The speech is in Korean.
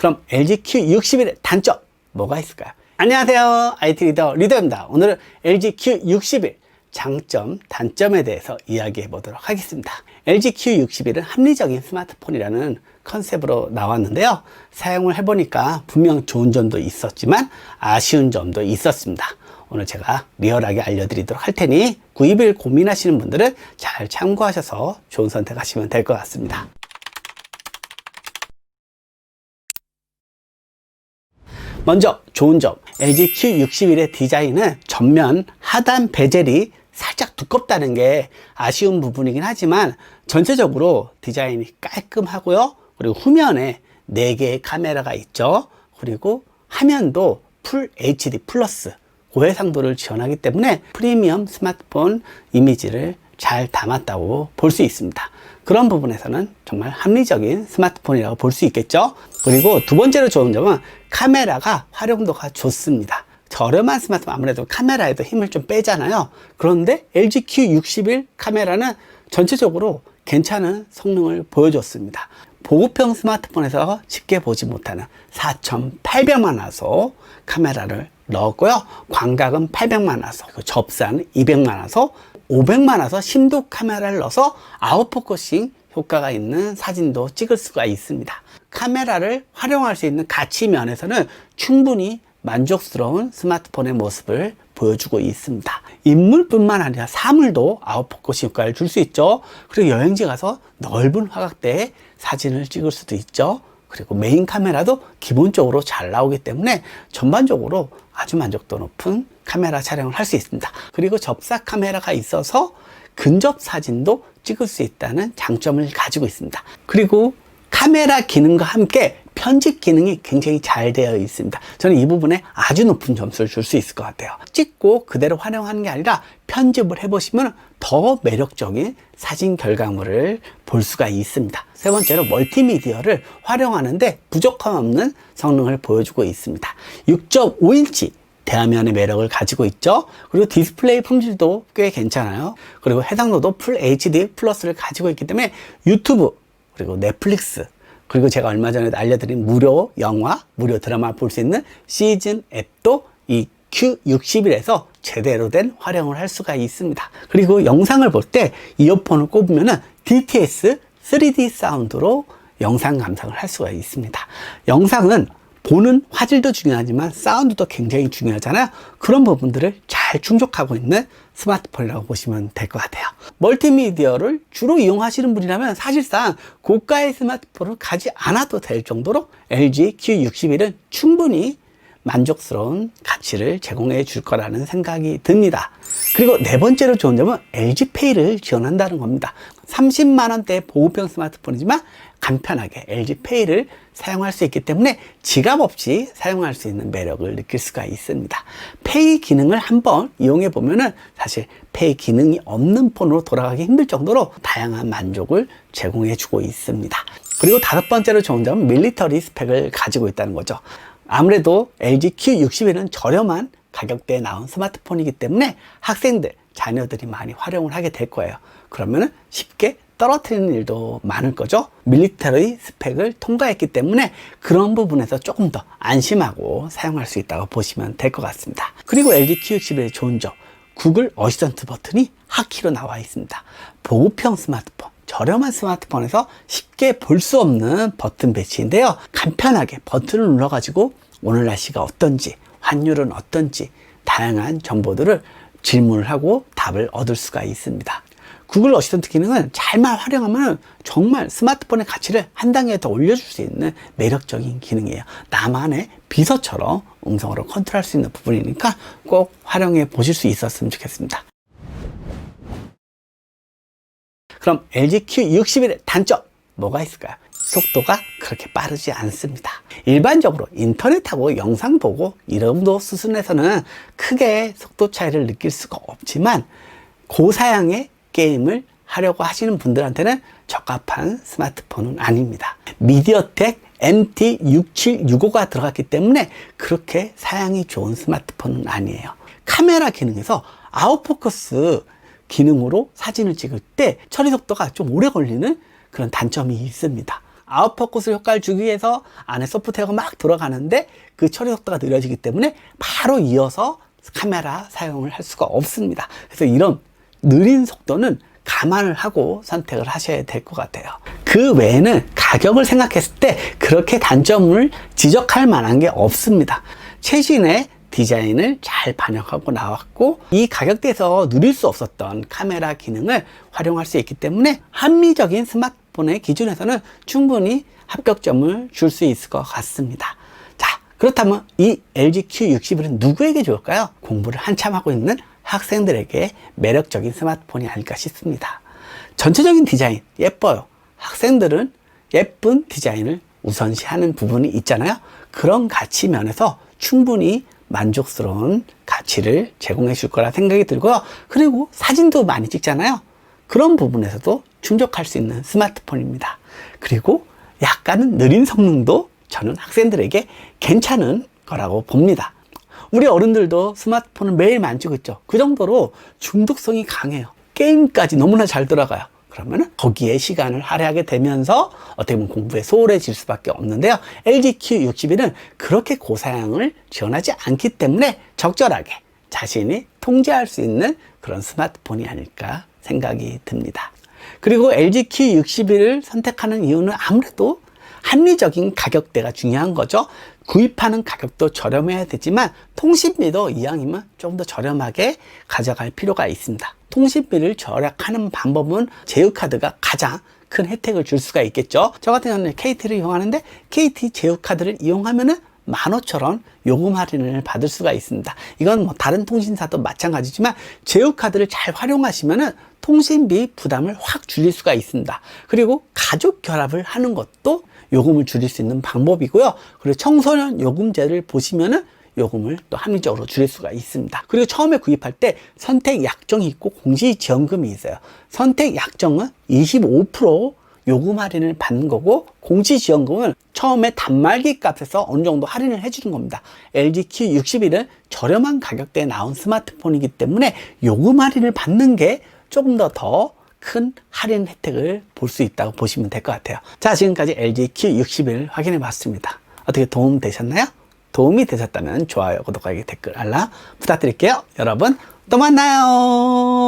그럼 LG Q61의 단점 뭐가 있을까요? 안녕하세요. IT 리더 리더입니다. 오늘은 LG Q61 장점, 단점에 대해서 이야기해 보도록 하겠습니다. LG Q61은 합리적인 스마트폰이라는 컨셉으로 나왔는데요. 사용을 해보니까 분명 좋은 점도 있었지만 아쉬운 점도 있었습니다. 오늘 제가 리얼하게 알려드리도록 할 테니 구입을 고민하시는 분들은 잘 참고하셔서 좋은 선택하시면 될 것 같습니다. 먼저 좋은 점. LG Q61의 디자인은 전면 하단 베젤이 살짝 두껍다는 게 아쉬운 부분이긴 하지만 전체적으로 디자인이 깔끔하고요. 그리고 후면에 4개의 카메라가 있죠. 그리고 화면도 풀 HD 플러스 고해상도를 지원하기 때문에 프리미엄 스마트폰 이미지를 잘 담았다고 볼 수 있습니다. 그런 부분에서는 정말 합리적인 스마트폰이라고 볼 수 있겠죠. 그리고 두 번째로 좋은 점은 카메라가 활용도가 좋습니다. 저렴한 스마트폰 아무래도 카메라에도 힘을 좀 빼잖아요. 그런데 LG Q61 카메라는 전체적으로 괜찮은 성능을 보여줬습니다. 보급형 스마트폰에서 쉽게 보지 못하는 4,800만 화소 카메라를 넣었고요. 광각은 800만 화소, 접사는 200만 화소, 500만 화소 심도 카메라를 넣어서 아웃포커싱 효과가 있는 사진도 찍을 수가 있습니다. 카메라를 활용할 수 있는 가치 면에서는 충분히 만족스러운 스마트폰의 모습을 보여주고 있습니다. 인물뿐만 아니라 사물도 아웃포커싱 효과를 줄 수 있죠. 그리고 여행지 가서 넓은 화각대에 사진을 찍을 수도 있죠. 그리고 메인 카메라도 기본적으로 잘 나오기 때문에 전반적으로 아주 만족도 높은 카메라 촬영을 할 수 있습니다. 그리고 접사 카메라가 있어서 근접 사진도 찍을 수 있다는 장점을 가지고 있습니다. 그리고 카메라 기능과 함께 편집 기능이 굉장히 잘 되어 있습니다. 저는 이 부분에 아주 높은 점수를 줄 수 있을 것 같아요. 찍고 그대로 활용하는 게 아니라 편집을 해보시면 더 매력적인 사진 결과물을 볼 수가 있습니다. 세 번째로 멀티미디어를 활용하는데 부족함 없는 성능을 보여주고 있습니다. 6.5인치 대화면의 매력을 가지고 있죠. 그리고 디스플레이 품질도 꽤 괜찮아요. 그리고 해상도도 풀 HD 플러스를 가지고 있기 때문에 유튜브 그리고 넷플릭스 그리고 제가 얼마 전에 알려드린 무료 영화, 무료 드라마 볼 수 있는 시즌 앱도 이 Q61에서 제대로 된 활용을 할 수가 있습니다. 그리고 영상을 볼 때 이어폰을 꼽으면은 DTS 3D 사운드로 영상 감상을 할 수가 있습니다. 영상은 보는 화질도 중요하지만 사운드도 굉장히 중요하잖아요. 그런 부분들을 잘 충족하고 있는 스마트폰이라고 보시면 될 것 같아요. 멀티미디어를 주로 이용하시는 분이라면 사실상 고가의 스마트폰을 가지 않아도 될 정도로 LG Q61은 충분히 만족스러운 가치를 제공해 줄 거라는 생각이 듭니다. 그리고 네 번째로 좋은 점은 LG페이를 지원한다는 겁니다. 30만원대 보급형 스마트폰이지만 간편하게 LG페이를 사용할 수 있기 때문에 지갑 없이 사용할 수 있는 매력을 느낄 수가 있습니다. 페이 기능을 한번 이용해 보면은 사실 페이 기능이 없는 폰으로 돌아가기 힘들 정도로 다양한 만족을 제공해 주고 있습니다. 그리고 다섯 번째로 좋은 점은 밀리터리 스펙을 가지고 있다는 거죠. 아무래도 LG Q61은 저렴한 가격대에 나온 스마트폰이기 때문에 학생들, 자녀들이 많이 활용을 하게 될 거예요. 그러면 쉽게 떨어뜨리는 일도 많을 거죠. 밀리터리 스펙을 통과했기 때문에 그런 부분에서 조금 더 안심하고 사용할 수 있다고 보시면 될 것 같습니다. 그리고 LG Q61의 좋은 점, 구글 어시스턴트 버튼이 하키로 나와 있습니다. 보급형 스마트폰, 저렴한 스마트폰에서 쉽게 볼 수 없는 버튼 배치인데요. 간편하게 버튼을 눌러가지고 오늘 날씨가 어떤지, 환율은 어떤지, 다양한 정보들을 질문을 하고 답을 얻을 수가 있습니다. 구글 어시스턴트 기능은 잘만 활용하면 정말 스마트폰의 가치를 한 단계 더 올려줄 수 있는 매력적인 기능이에요. 나만의 비서처럼 음성으로 컨트롤할 수 있는 부분이니까 꼭 활용해 보실 수 있었으면 좋겠습니다. 그럼 LG Q61의 단점 뭐가 있을까요? 속도가 그렇게 빠르지 않습니다. 일반적으로 인터넷하고 영상 보고 이 정도 수준에서는 크게 속도 차이를 느낄 수가 없지만 고사양의 게임을 하려고 하시는 분들한테는 적합한 스마트폰은 아닙니다. 미디어텍 MT6765가 들어갔기 때문에 그렇게 사양이 좋은 스마트폰은 아니에요. 카메라 기능에서 아웃포커스 기능으로 사진을 찍을 때 처리 속도가 좀 오래 걸리는 그런 단점이 있습니다. 아웃포커스 효과를 주기 위해서 안에 소프트웨어가 막 들어가는데 그 처리 속도가 느려지기 때문에 바로 이어서 카메라 사용을 할 수가 없습니다. 그래서 이런 느린 속도는 감안을 하고 선택을 하셔야 될 것 같아요. 그 외에는 가격을 생각했을 때 그렇게 단점을 지적할 만한 게 없습니다. 최신의 디자인을 잘 반영하고 나왔고 이 가격대에서 누릴 수 없었던 카메라 기능을 활용할 수 있기 때문에 합리적인 스마트 폰의 기준에서는 충분히 합격점을 줄 수 있을 것 같습니다. 자, 그렇다면 이 LG Q61은 누구에게 좋을까요? 공부를 한참 하고 있는 학생들에게 매력적인 스마트폰이 아닐까 싶습니다. 전체적인 디자인 예뻐요. 학생들은 예쁜 디자인을 우선시하는 부분이 있잖아요. 그런 가치 면에서 충분히 만족스러운 가치를 제공해 줄 거라 생각이 들고요. 그리고 사진도 많이 찍잖아요. 그런 부분에서도 충족할 수 있는 스마트폰입니다. 그리고 약간은 느린 성능도 저는 학생들에게 괜찮은 거라고 봅니다. 우리 어른들도 스마트폰을 매일 만지고 있죠. 그 정도로 중독성이 강해요. 게임까지 너무나 잘 들어가요. 그러면 거기에 시간을 할애하게 되면서 어떻게 보면 공부에 소홀해질 수밖에 없는데요. LG Q61은 그렇게 고사양을 지원하지 않기 때문에 적절하게 자신이 통제할 수 있는 그런 스마트폰이 아닐까 생각이 듭니다. 그리고 LG Q61을 선택하는 이유는 아무래도 합리적인 가격대가 중요한 거죠. 구입하는 가격도 저렴해야 되지만 통신비도 이왕이면 좀더 저렴하게 가져갈 필요가 있습니다. 통신비를 절약하는 방법은 제휴카드가 가장 큰 혜택을 줄 수가 있겠죠. 저 같은 경우는 KT를 이용하는데 KT 제휴카드를 이용하면은 15,000원 요금 할인을 받을 수가 있습니다. 이건 뭐 다른 통신사도 마찬가지지만 제휴카드를 잘 활용하시면은 통신비 부담을 확 줄일 수가 있습니다. 그리고 가족 결합을 하는 것도 요금을 줄일 수 있는 방법이고요. 그리고 청소년 요금제를 보시면은 요금을 또 합리적으로 줄일 수가 있습니다. 그리고 처음에 구입할 때 선택 약정이 있고 공시 지원금이 있어요. 선택 약정은 25% 요금 할인을 받는 거고 공시 지원금은 처음에 단말기 값에서 어느 정도 할인을 해주는 겁니다. LG Q61은 저렴한 가격대에 나온 스마트폰이기 때문에 요금 할인을 받는 게 조금 더 더 큰 할인 혜택을 볼 수 있다고 보시면 될 것 같아요. 자, 지금까지 LG Q61 확인해 봤습니다. 어떻게 도움 되셨나요? 도움이 되셨다면 좋아요, 구독하기, 댓글, 알람 부탁드릴게요. 여러분, 또 만나요.